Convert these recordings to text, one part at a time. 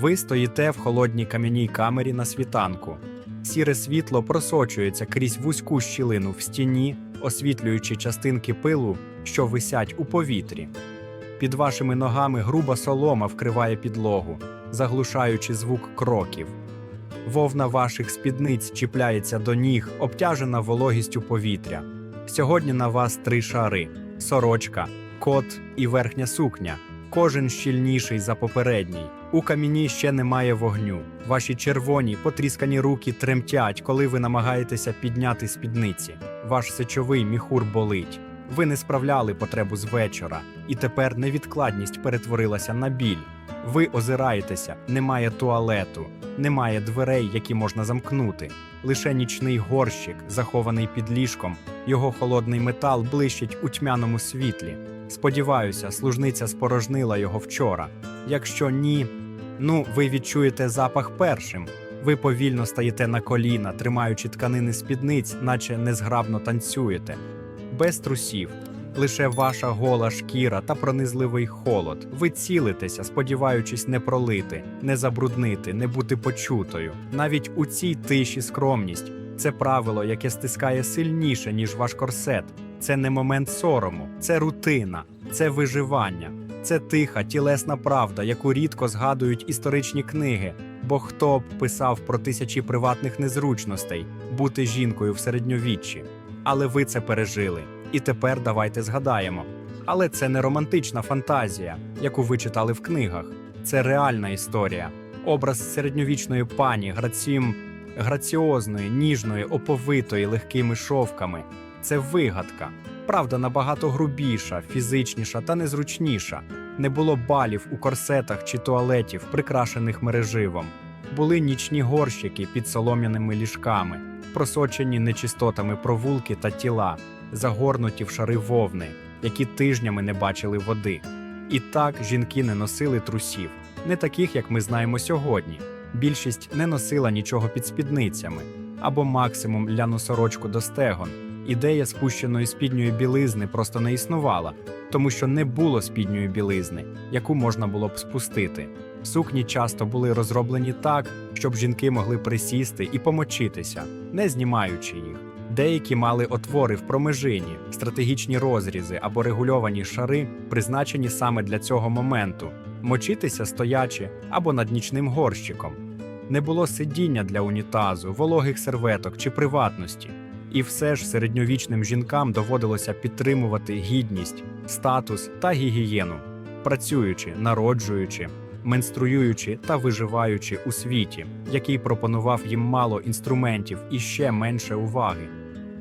Ви стоїте в холодній кам'яній камері на світанку. Сіре світло просочується крізь вузьку щілину в стіні, освітлюючи частинки пилу, що висять у повітрі. Під вашими ногами груба солома вкриває підлогу, заглушаючи звук кроків. Вовна ваших спідниць чіпляється до ніг, обтяжена вологістю повітря. Сьогодні на вас три шари: сорочка, кот і верхня сукня. Кожен щільніший за попередній. У каміні ще немає вогню. Ваші червоні, потріскані руки тремтять, коли ви намагаєтеся підняти спідниці. Ваш сечовий міхур болить. Ви не справляли потребу з вечора, і тепер невідкладність перетворилася на біль. Ви озираєтеся, немає туалету, немає дверей, які можна замкнути. Лише нічний горщик, захований під ліжком, його холодний метал блищить у тьмяному світлі. Сподіваюся, служниця спорожнила його вчора. Якщо ні, ну ви відчуєте запах першим. Ви повільно стаєте на коліна, тримаючи тканини спідниць, наче незграбно танцюєте. Без трусів, лише ваша гола шкіра та пронизливий холод. Ви цілитеся, сподіваючись не пролити, не забруднити, не бути почутою. Навіть у цій тиші скромність це правило, яке стискає сильніше, ніж ваш корсет. Це не момент сорому, це рутина, це виживання, це тиха, тілесна правда, яку рідко згадують історичні книги. Бо хто б писав про тисячі приватних незручностей бути жінкою в середньовіччі. Але ви це пережили. І тепер давайте згадаємо. Але це не романтична фантазія, яку ви читали в книгах. Це реальна історія. Образ середньовічної пані, грацім, граціозної, ніжної, оповитої легкими шовками. Це вигадка. Правда набагато грубіша, фізичніша та незручніша. Не було балів у корсетах чи туалетів, прикрашених мереживом. Були нічні горщики під солом'яними ліжками, просочені нечистотами провулки та тіла, загорнуті в шари вовни, які тижнями не бачили води. І так жінки не носили трусів, не таких, як ми знаємо сьогодні. Більшість не носила нічого під спідницями або максимум ляну сорочку до стегон. Ідея спущеної спідньої білизни просто не існувала, тому що не було спідньої білизни, яку можна було б спустити. Сукні часто були розроблені так, щоб жінки могли присісти і помочитися, не знімаючи їх. Деякі мали отвори в промежині, стратегічні розрізи або регульовані шари, призначені саме для цього моменту мочитися стоячи або над нічним горщиком. Не було сидіння для унітазу, вологих серветок чи приватності. І все ж середньовічним жінкам доводилося підтримувати гідність, статус та гігієну, працюючи, народжуючи, менструюючи та виживаючи у світі, який пропонував їм мало інструментів і ще менше уваги.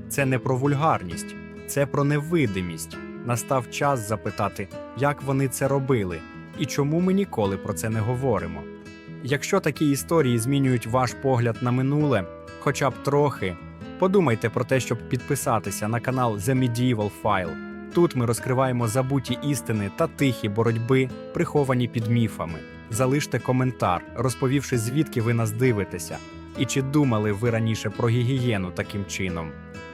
Це не про вульгарність, це про невидимість. Настав час запитати, як вони це робили і чому ми ніколи про це не говоримо. Якщо такі історії змінюють ваш погляд на минуле, хоча б трохи. Подумайте про те, щоб підписатися на канал The Medieval File. Тут ми розкриваємо забуті істини та тихі боротьби, приховані під міфами. Залиште коментар, розповівши, звідки ви нас дивитеся, і чи думали ви раніше про гігієну таким чином.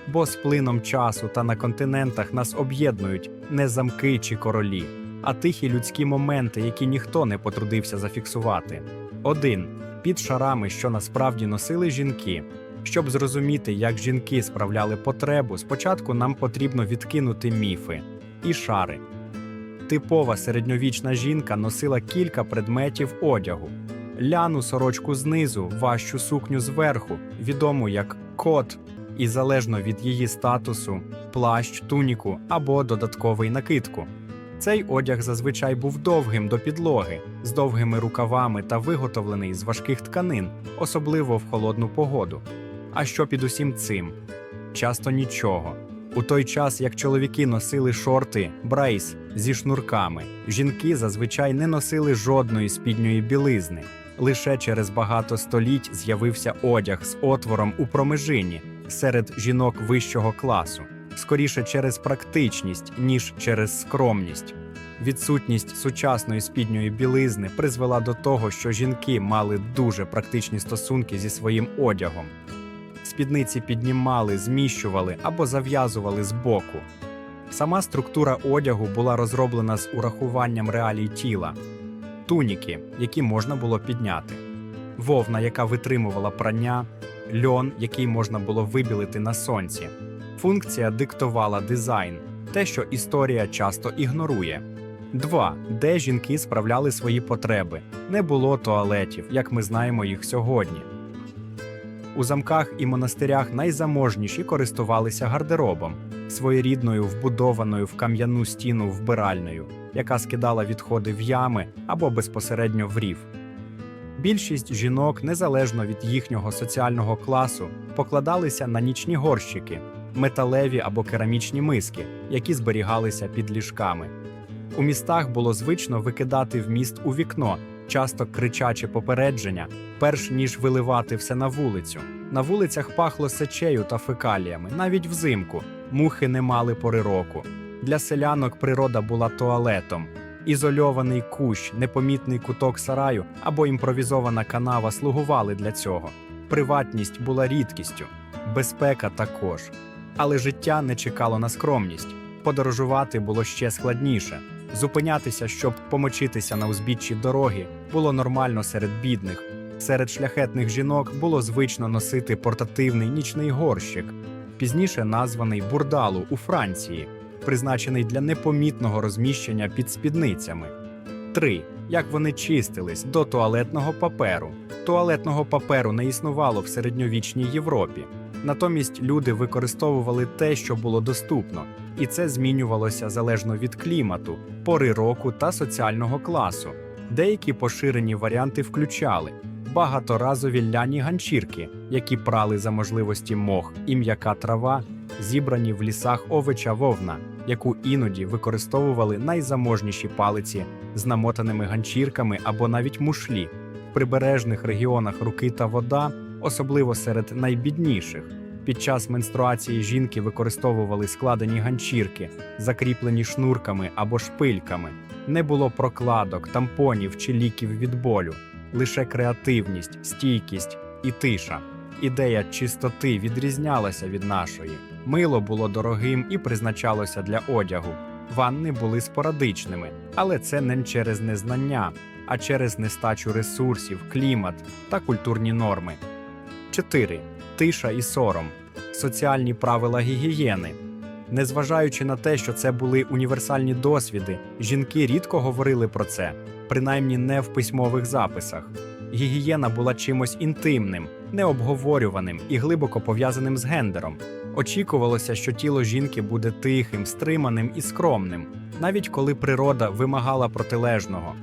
Бо з плином часу та на континентах нас об'єднують не замки чи королі, а тихі людські моменти, які ніхто не потрудився зафіксувати. Один під шарами, що насправді носили жінки. Щоб зрозуміти, як жінки справляли потребу, спочатку нам потрібно відкинути міфи і шари. Типова середньовічна жінка носила кілька предметів одягу: ляну сорочку знизу, важчу сукню зверху, відому як кот, і залежно від її статусу, плащ, туніку або додатковий накидку. Цей одяг зазвичай був довгим до підлоги, з довгими рукавами та виготовлений з важких тканин, особливо в холодну погоду. А що під усім цим? Часто нічого. У той час, як чоловіки носили шорти, брейс зі шнурками, жінки зазвичай не носили жодної спідньої білизни. Лише через багато століть з'явився одяг з отвором у промежині серед жінок вищого класу, скоріше через практичність, ніж через скромність. Відсутність сучасної спідньої білизни призвела до того, що жінки мали дуже практичні стосунки зі своїм одягом. Спідниці піднімали, зміщували або зав'язували збоку. Сама структура одягу була розроблена з урахуванням реалій тіла. туніки, які можна було підняти, вовна, яка витримувала прання, льон, який можна було вибілити на сонці. Функція диктувала дизайн, те, що історія часто ігнорує. 2. Де жінки справляли свої потреби. Не було туалетів, як ми знаємо їх сьогодні. У замках і монастирях найзаможніші користувалися гардеробом, своєрідною вбудованою в кам'яну стіну вбиральною, яка скидала відходи в ями або безпосередньо в рів. Більшість жінок, незалежно від їхнього соціального класу, покладалися на нічні горщики, металеві або керамічні миски, які зберігалися під ліжками. У містах було звично викидати вміст у вікно, часто кричачи попередження, перш ніж виливати все на вулицю. На вулицях пахло сечею та фекаліями, навіть взимку. Мухи не мали пори року. Для селянок природа була туалетом. Ізольований кущ, непомітний куток сараю або імпровізована канава слугували для цього. Приватність була рідкістю, безпека також. Але життя не чекало на скромність. Подорожувати було ще складніше. Зупинятися, щоб помочитися на узбіччі дороги, було нормально серед бідних. Серед шляхетних жінок було звично носити портативний нічний горщик, пізніше названий бурдалу у Франції, призначений для непомітного розміщення під спідницями. 3. Як вони чистились до туалетного паперу. Туалетного паперу не існувало в середньовічній Європі. Натомість люди використовували те, що було доступно, і це змінювалося залежно від клімату, пори року та соціального класу. Деякі поширені варіанти включали багаторазові ляні ганчірки, які прали за можливості мох і м'яка трава, зібрані в лісах овеча вовна, яку іноді використовували найзаможніші палиці з намотаними ганчірками або навіть мушлі. В прибережних регіонах руки та вода, особливо серед найбідніших. Під час менструації жінки використовували складені ганчірки, закріплені шнурками або шпильками. Не було прокладок, тампонів чи ліків від болю, лише креативність, стійкість і тиша. Ідея чистоти відрізнялася від нашої. Мило було дорогим і призначалося для одягу. Ванни були спорадичними, але це не через незнання, а через нестачу ресурсів, клімат та культурні норми. 4. Тиша і сором. Соціальні правила гігієни. Незважаючи на те, що це були універсальні досвіди, жінки рідко говорили про це, принаймні не в письмових записах. Гігієна була чимось інтимним, необговорюваним і глибоко пов'язаним з гендером. Очікувалося, що тіло жінки буде тихим, стриманим і скромним, навіть коли природа вимагала протилежного.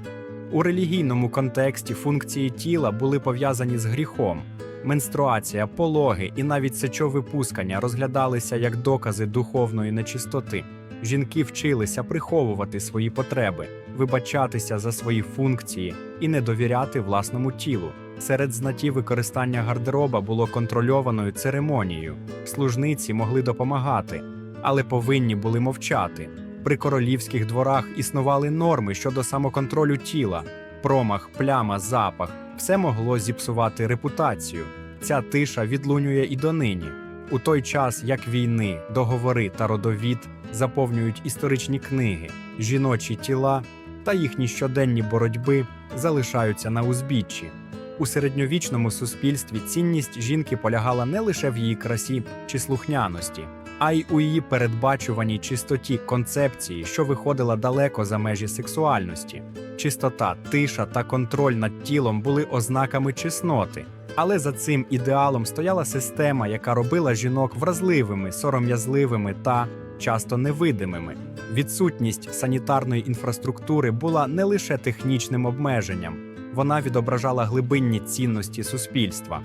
У релігійному контексті функції тіла були пов'язані з гріхом. Менструація, пологи і навіть сечовипускання розглядалися як докази духовної нечистоти. Жінки вчилися приховувати свої потреби, вибачатися за свої функції і не довіряти власному тілу. Серед знатів використання гардероба було контрольованою церемонією. Служниці могли допомагати, але повинні були мовчати. При королівських дворах існували норми щодо самоконтролю тіла, промах, пляма, запах все могло зіпсувати репутацію. Ця тиша відлунює і донині. У той час, як війни, договори та родовід заповнюють історичні книги, жіночі тіла та їхні щоденні боротьби залишаються на узбіччі. У середньовічному суспільстві цінність жінки полягала не лише в її красі чи слухняності, а й у її передбачуваній чистоті концепції, що виходила далеко за межі сексуальності. Чистота, тиша та контроль над тілом були ознаками чесноти. Але за цим ідеалом стояла система, яка робила жінок вразливими, сором'язливими та часто невидимими. Відсутність санітарної інфраструктури була не лише технічним обмеженням, вона відображала глибинні цінності суспільства.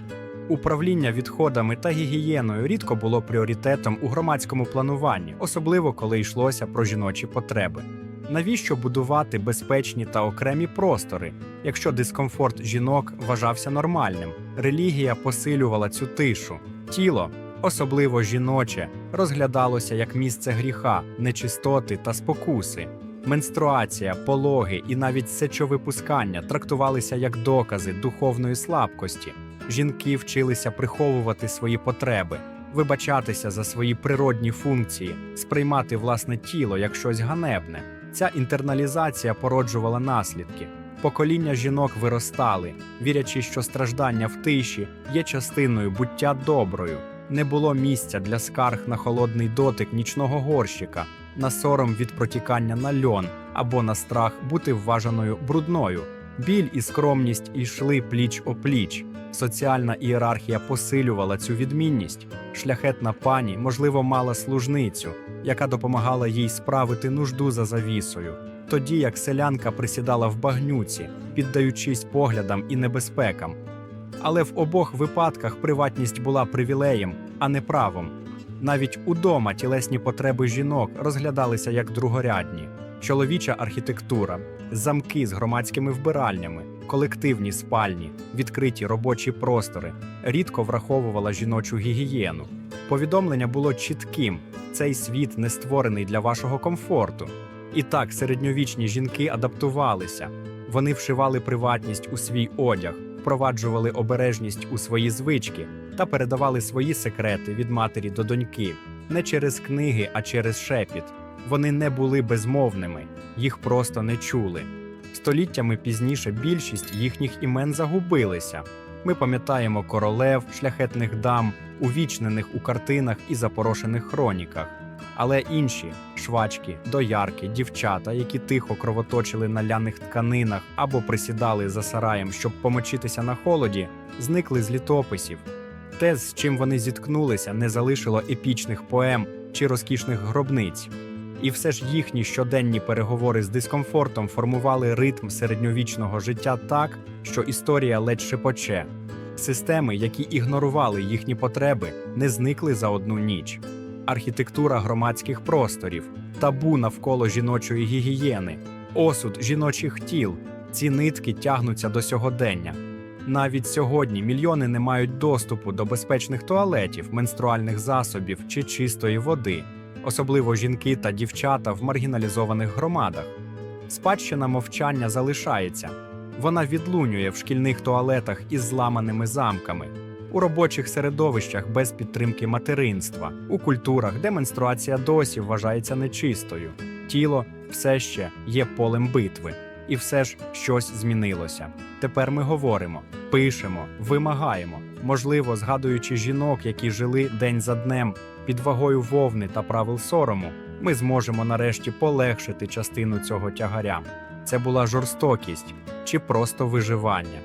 Управління відходами та гігієною рідко було пріоритетом у громадському плануванні, особливо коли йшлося про жіночі потреби. Навіщо будувати безпечні та окремі простори, якщо дискомфорт жінок вважався нормальним? Релігія посилювала цю тишу. Тіло, особливо жіноче, розглядалося як місце гріха, нечистоти та спокуси. Менструація, пологи і навіть сечовипускання трактувалися як докази духовної слабкості. Жінки вчилися приховувати свої потреби, вибачатися за свої природні функції, сприймати власне тіло як щось ганебне. Ця інтерналізація породжувала наслідки. Покоління жінок виростали, вірячи, що страждання в тиші є частиною буття доброю. Не було місця для скарг на холодний дотик нічного горщика, на сором від протікання на льон або на страх бути вважаною брудною. Біль і скромність йшли пліч опліч. Соціальна ієрархія посилювала цю відмінність. Шляхетна пані, можливо, мала служницю, яка допомагала їй справити нужду за завісою, тоді як селянка присідала в багнюці, піддаючись поглядам і небезпекам. Але в обох випадках приватність була привілеєм, а не правом. Навіть удома тілесні потреби жінок розглядалися як другорядні. Чоловіча архітектура, замки з громадськими вбиральнями, колективні спальні, відкриті робочі простори рідко враховувала жіночу гігієну. Повідомлення було чітким: цей світ не створений для вашого комфорту. І так середньовічні жінки адаптувалися. Вони вшивали приватність у свій одяг, впроваджували обережність у свої звички та передавали свої секрети від матері до доньки не через книги, а через шепіт. Вони не були безмовними, їх просто не чули. Століттями пізніше більшість їхніх імен загубилися. Ми пам'ятаємо королев, шляхетних дам, увічнених у картинах і запорошених хроніках. Але інші швачки, доярки, дівчата, які тихо кровоточили на ляних тканинах або присідали за сараєм, щоб помочитися на холоді, зникли з літописів. Те, з чим вони зіткнулися, не залишило епічних поем чи розкішних гробниць. І все ж їхні щоденні переговори з дискомфортом формували ритм середньовічного життя так, що історія ледь шепоче. Системи, які ігнорували їхні потреби, не зникли за одну ніч. Архітектура громадських просторів, табу навколо жіночої гігієни, осуд жіночих тіл. Ці нитки тягнуться до сьогодення. Навіть сьогодні мільйони не мають доступу до безпечних туалетів, менструальних засобів чи чистої води, особливо жінки та дівчата в маргіналізованих громадах. Спадщина мовчання залишається. Вона відлунює в шкільних туалетах із зламаними замками, у робочих середовищах без підтримки материнства, у культурах, де менструація досі вважається нечистою. Тіло все ще є полем битви, і все ж щось змінилося. Тепер ми говоримо, пишемо, вимагаємо, можливо, згадуючи жінок, які жили день за днем під вагою вовни та правил сорому, ми зможемо нарешті полегшити частину цього тягаря. Це була жорстокість чи просто виживання.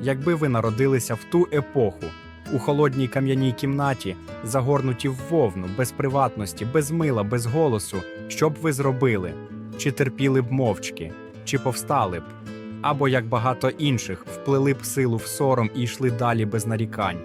Якби ви народилися в ту епоху, у холодній кам'яній кімнаті, загорнуті в вовну, без приватності, без мила, без голосу, що б ви зробили? Чи терпіли б мовчки, чи повстали б? Або, як багато інших, вплили б силу в сором і йшли далі без нарікань.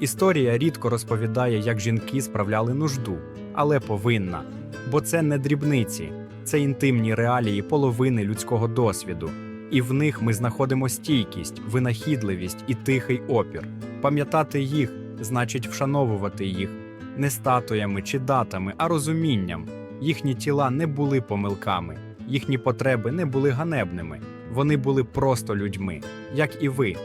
Історія рідко розповідає, як жінки справляли нужду, але повинна. Бо це не дрібниці, це інтимні реалії половини людського досвіду. І в них ми знаходимо стійкість, винахідливість і тихий опір. Пам'ятати їх значить вшановувати їх не статуями чи датами, а розумінням. Їхні тіла не були помилками, їхні потреби не були ганебними. Вони були просто людьми, як і ви,